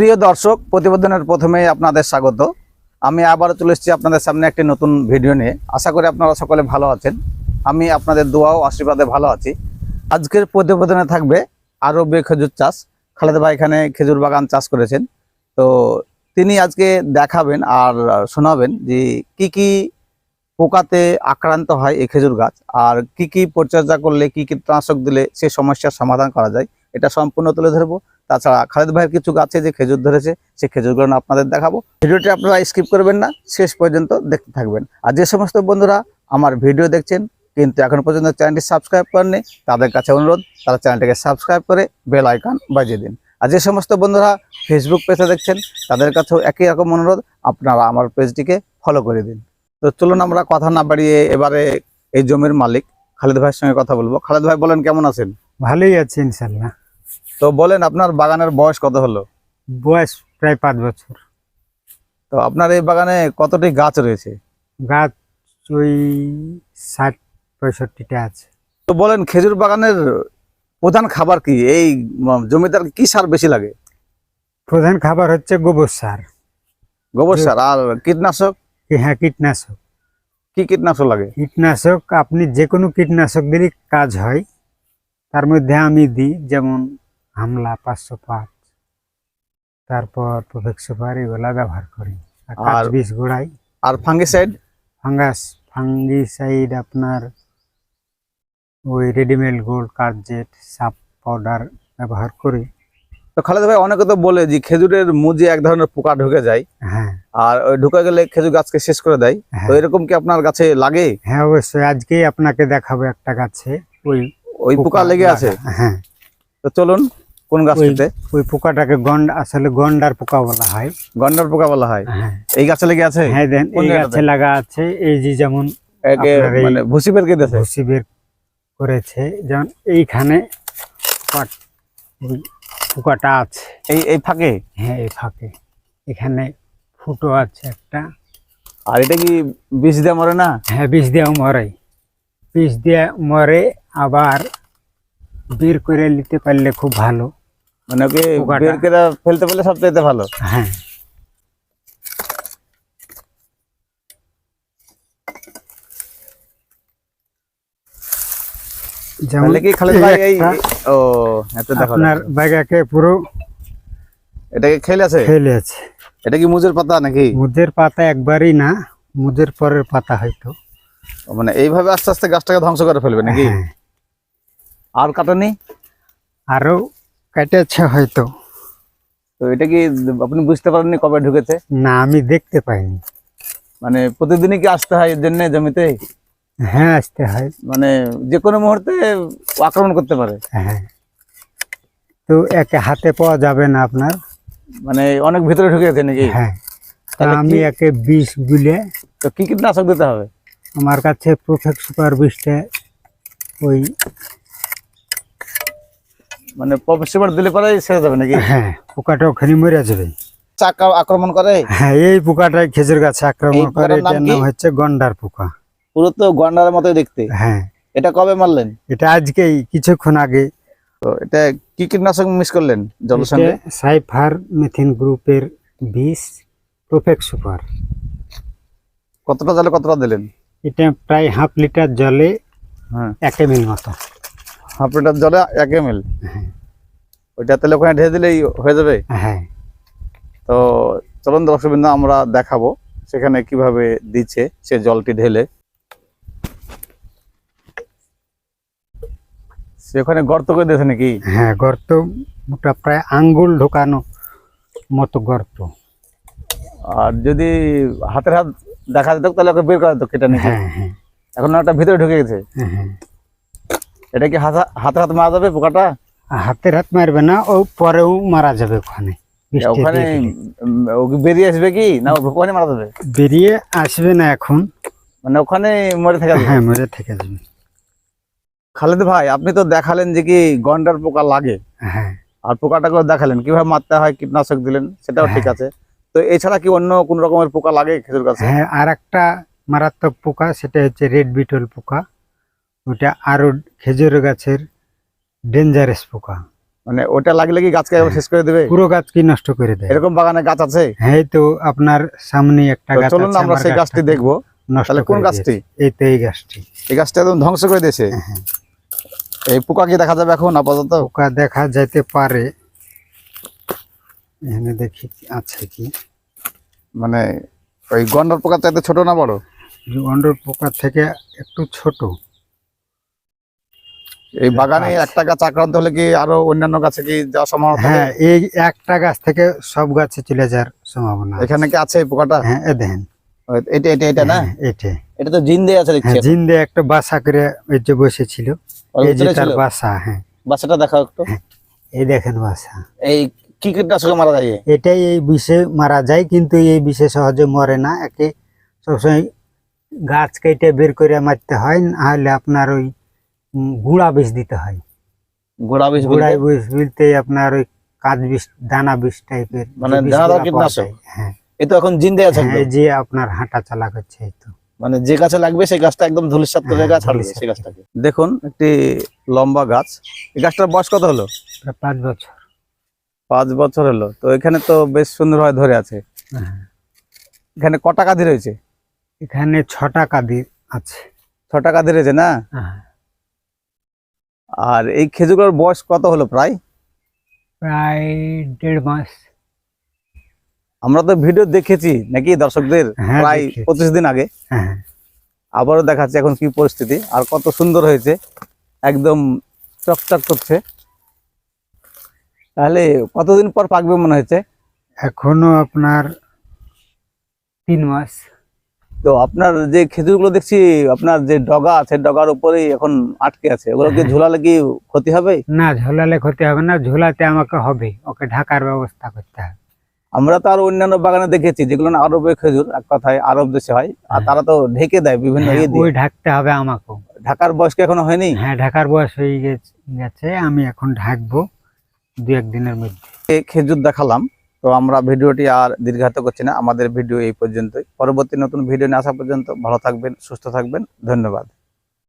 প্রিয় দর্শক, প্রতিবেদনের প্রথমেই আপনাদের স্বাগত। আমি আবারও চলে এসেছি আপনাদের সামনে একটি নতুন ভিডিও নিয়ে। আশা করি আপনারা সকলে ভালো আছেন। আমি আপনাদের দোয়া ও আশীর্বাদে ভালো আছি। আজকের প্রতিবেদনে থাকবে আরবে খেজুর চাষ। খালেদ ভাই এখানে খেজুর বাগান চাষ করেছেন। তো তিনি আজকে দেখাবেন আর শোনাবেন যে কি কি পোকাতে আক্রান্ত হয় এই খেজুর গাছ, আর কি কি পরিচর্যা করলে কি কীটনাশক দিলে সে সমস্যার সমাধান করা যায়। এটা সম্পূর্ণ তুলে ধরবো। তাছাড়া খালেদ ভাইয়ের কিছু গাছে যে খেজুর ধরেছে সেই খেজুরগুলো আপনাদের দেখাবো। ভিডিওটি আপনারা স্কিপ করবেন না, শেষ পর্যন্ত দেখতে থাকবেন। আর যে সমস্ত বন্ধুরা আমার ভিডিও দেখছেন, কিন্তু এখন পর্যন্ত চ্যানেলটি সাবস্ক্রাইব করেননি, তাদের কাছে অনুরোধ, তারা চ্যানেলটিকে সাবস্ক্রাইব করে বেল আইকন বাজিয়ে দিন। আর যে সমস্ত বন্ধুরা ফেসবুক পেজে দেখছেন, তাদের কাছেও একই রকম অনুরোধ, আপনারা আমার পেজটিকে ফলো করে দিন। তো চলুন আমরা কথা না বাড়িয়ে এবারে এই জমির মালিক খালেদ ভাইয়ের সঙ্গে কথা বলব। খালেদ ভাই, বলেন কেমন আছেন? ভালোই আছে ইনশাল্লাহ। তো বলেন আপনার বাগানের বয়স কত হলো? বয়স প্রায় পাঁচ বছর। তো আপনার এই বাগানে কতটি গাছ রয়েছে? গাছ ওই ষাট পঁয়ষট্টিটা আছে। তো বলেন খেজুর বাগানের প্রধান খাবার কি? এই জমিদার কি সার বেশি লাগে? প্রধান খাবার হচ্ছে গোবর সার। গোবর সার আর কীটনাশক? হ্যাঁ কীটনাশক। কি কীটনাশক লাগে? কীটনাশক আপনি যে কোনো কীটনাশক দিলেই কাজ হয়। তার মধ্যে আমি দিই যেমন হামলা পাঁচশো পাঁচ তারপর প্রফেক্ট সুপার এগুলা ব্যবহার করি। আর- বিষ গোড়াই। আর ফাঙ্গিসাইড? ফাঙ্গাস। ফাঙ্গিসাইড আপনার ওই রেডিমেড গোল্ড কার্জেট সাপ পাউডার ব্যবহার করি। তো খালেদ ভাই অনেকে তো বলে যে খেজুরের মুজে এক ধরনের পোকা ঢুকে যায়। হ্যাঁ। আর ওই ঢুকে গেলে খেজুর গাছকে শেষ করে দেয়। তো হ্যাঁ। এরকম কি আপনার গাছে লাগে? হ্যাঁ অবশ্যই। আজকেই আপনাকে দেখাবো একটা গাছে ওই ওই পোকা লেগে আছে? হ্যাঁ। তো চলুন কোন গাছটিতে ওই পোকাটাকে গন্ড আসলে গন্ডার পোকা বলা হয়। গন্ডার পোকা বলা হয়? হ্যাঁ। এই গাছে লেগে আছে? হ্যাঁ দেন এই গাছে লাগা আছে। এই যে যেমন মানে ভুসি বের কেটেছে ভুসি বের করেছে। যেমন এইখানে পোকা- পোকাটা আছে। এই এই ফাঁকে? হ্যাঁ এই ফাঁকে। এখানে ফুটো আছে একটা। আর এটা কি বিষ দিয়ে মরে না? হ্যাঁ বিষ দেওয়া মরে। বিষ দিয়ে মরে আবার বের করে নিতে পারলে খুব ভালো। মানে ওকে বের করে ফেলতে পারলে সবচাইতে ভালো? হ্যাঁ। যেমন কি খালেদ এই ও এত দেখো আপনার পুরো এটাকে খেলে আছে? ফেলে আছে। এটা কি মুজের পাতা নাকি? পাতা একবারই না পরের পাতা হয়তো। মানে এইভাবে আস্তে আস্তে গাছটাকে ধ্বংস করে ফেলবে নাকি? হ্যাঁ, আর কাটেনি আরও কেটেছে হয়তো। তো এটা কি আপনি বুঝতে পারেননি কবে ঢুকেছে? না আমি দেখতে পাইনি। মানে প্রতিদিনই কি আসতে হয় এর জন্য জমিতে? হ্যাঁ আসতে হয়। মানে যে কোনো মুহূর্তে আক্রমণ করতে পারে। হ্যাঁ। তো একে হাতে পাওয়া যাবে না আপনার। মানে অনেক ভিতরে ঢুকে গেছে নাকি? হ্যাঁ। আমি একে বিষ গুলে তো কি কীটনাশক দিতে হবে? আমার কাছে প্রফেক্ট সুপার বিষটা ওই মানে প্রফেসর দিলে পরে শেষ যাবে নাকি? হ্যাঁ পোকাটা ওখানে মরে যাবে। চাকা আক্রমণ করে? হ্যাঁ এই পোকাটাই খেজুর গাছে আক্রমণ করে এটার নাম হচ্ছে গন্ডার পোকা। পুরো তো গন্ডারের মতোই দেখতে। হ্যাঁ। এটা কবে মারলেন? এটা আজকেই কিছুক্ষণ আগে। তো এটা কি কীটনাশক মিস করলেন জলের সঙ্গে সাইফার মেথিন গ্রুপের বিষ প্রফেক্ট সুপার। কতটা জলে কতটা দিলেন? এটা প্রায় হাফ লিটার জলে হ্যাঁ। এক এম মতো। হাফ লিটার জলে এক এম এল হ্যাঁ ওইটা তাহলে ওখানে ঢেলে দিলেই হয়ে যাবে। হ্যাঁ। তো চলুন দর্শকবৃন্দ আমরা দেখাবো সেখানে কীভাবে দিচ্ছে সে জলটি ঢেলে। সে ওখানে গর্ত করে দিয়েছে নাকি? হ্যাঁ গর্ত মোটা প্রায় আঙ্গুল ঢোকানো মতো গর্ত। আর যদি হাতের হাত দেখা যেত তাহলে ওকে বের করা যেত কেটে নিয়ে হ্যাঁ হ্যাঁ। এখন একটা ভিতরে ঢুকে গেছে। হ্যাঁ। এটা কি হাতে হাতে মারা যাবে পোকাটা? হাতের হাত মারবে না ও পরেও মারা যাবে ওখানে। ওখানে বেরিয়ে আসবে কি? না ওখানে মারা যাবে? বেরিয়ে আসবে না এখন। মানে ওখানে মরে থাকা হ্যাঁ মরে থেকে যাবে। খালেদ ভাই আপনি তো দেখালেন যে কি গন্ডার পোকা লাগে। হ্যাঁ। আর পোকাটাকেও দেখালেন কীভাবে মারতে হয় কীটনাশক দিলেন সেটাও ঠিক হ্যাঁ। আছে। তো এছাড়া কি অন্য কোন রকমের পোকা লাগে খেজুর গাছে? হ্যাঁ আর একটা মারাত্মক পোকা সেটা হচ্ছে রেড বিটল পোকা। ওটা আরও খেজুর গাছের ডেঞ্জারাস পোকা। মানে ওটা লাগলে কি গাছকে শেষ করে দেবে? পুরো গাছ কি নষ্ট করে দেয়? এরকম বাগানে গাছ আছে? হ্যাঁ এই তো আপনার সামনে একটা তো গাছ চলুন আমরা সেই গাছটি দেখব। তাহলে কোন গাছটি। এই তো এই গাছটি। এই গাছটা একদম ধ্বংস করে দিয়েছে। হ্যাঁ। এই পোকা কি দেখা যাবে এখন আপাতত? পোকা দেখা যাইতে পারে। এখানে দেখি কি আছে কি। মানে ওই গন্ডর পোকা চাইতে ছোট না বড়? গন্ডর পোকা থেকে একটু ছোট। এই বাগানে আচ্ছা। একটা গাছ আক্রান্ত হলে কি আরও অন্যান্য গাছে কি যাওয়ার সম্ভাবনা হ্যাঁ এই একটা গাছ থেকে সব গাছে চলে যাওয়ার সম্ভাবনা এখানে কি আছে এই পোকাটা? হ্যাঁ এ দেখেন। এটা এটা এটা না? হ্যাঁ, এটে। এটা তো জিন দিয়ে আছে দেখছি হ্যাঁ জিন্দে একটা বাসা করে ওই যে বসেছিল। এই যে তার ছিল? বাসা হ্যাঁ। বাচ্চাটা দেখাও একটু। এই দেখেন বাসা। এই কি কীটনাশকে মারা যায় এটাই এই বিষে মারা যায় কিন্তু এই বিষে সহজে মরে না। একে সবসময় গাছ কেটে বের করে মারতে হয় নাহলে আপনার ওই গুঁড়া বিষ দিতে হয়। গোড়া বিষ বলতে? গুঁড়াই বিষ বলতে আপনার ওই কাঁচ বিষ দানা বিষ টাইপের মানে দানাদার কীটনাশক? হ্যাঁ। এ তো এখন জিন দিয়ে আছে হ্যাঁ, এই যে আপনার হাঁটা চালা করছে এই তো। মানে যে গাছে লাগবে সেই গাছটা একদম ধুলিসাৎ করে হ্যাঁ, গাছ ছাড়বে সেই গাছটাকে। দেখুন একটি লম্বা গাছ। এই গাছটার বয়স কত হলো? প্রায় পাঁচ বছর। পাঁচ বছর হলো। তো এখানে তো বেশ সুন্দর সুন্দরভাবে ধরে আছে। হ্যাঁ। এখানে কটা কাঁদি রয়েছে? এখানে ছটা কাদি আছে। ছটা কাঁদি রয়েছে না? হ্যাঁ। আর এই খেজুরগুলোর বয়স কত হলো প্রায়? প্রায় দেড় মাস। আমরা তো ভিডিও দেখেছি নাকি দর্শকদের হ্যাঁ, প্রায় পঁচিশ দিন আগে। হ্যাঁ আবারও দেখাচ্ছে এখন কি পরিস্থিতি আর কত সুন্দর হয়েছে। একদম চকচক করছে। তাহলে কতদিন পর পাকবে মনে হয়েছে এখনও আপনার তিন মাস। তো আপনার যে খেজুরগুলো দেখছি আপনার যে ডগা আছে ডগার উপরেই এখন আটকে আছে। ওগুলো কি হ্যাঁ। ঝোলালে কি ক্ষতি হবে? না ঝোলালে ক্ষতি হবে না ঝোলাতে আমাকে হবে। ওকে ঢাকার ব্যবস্থা করতে হবে। আমরা তো আর অন্যান্য বাগানে দেখেছি যেগুলো আরবের খেজুর এক কথায় আরব দেশে হয় আর হ্যাঁ। তারা তো ঢেকে দেয় বিভিন্ন হ্যাঁ, ইয়ে ওই ঢাকতে হবে আমাকেও। ঢাকার বয়স কি এখনও হয়নি? হ্যাঁ ঢাকার বয়স হয়ে গেছে- গেছে আমি এখন ঢাকবো দু একদিনের মধ্যে। খেজুর দেখালাম। তো আমরা ভিডিওটি আর দীর্ঘাত করছি না, আমাদের ভিডিও এই পর্যন্তই। পরবর্তী নতুন ভিডিও নিয়ে আসা পর্যন্ত ভালো থাকবেন, সুস্থ থাকবেন, ধন্যবাদ।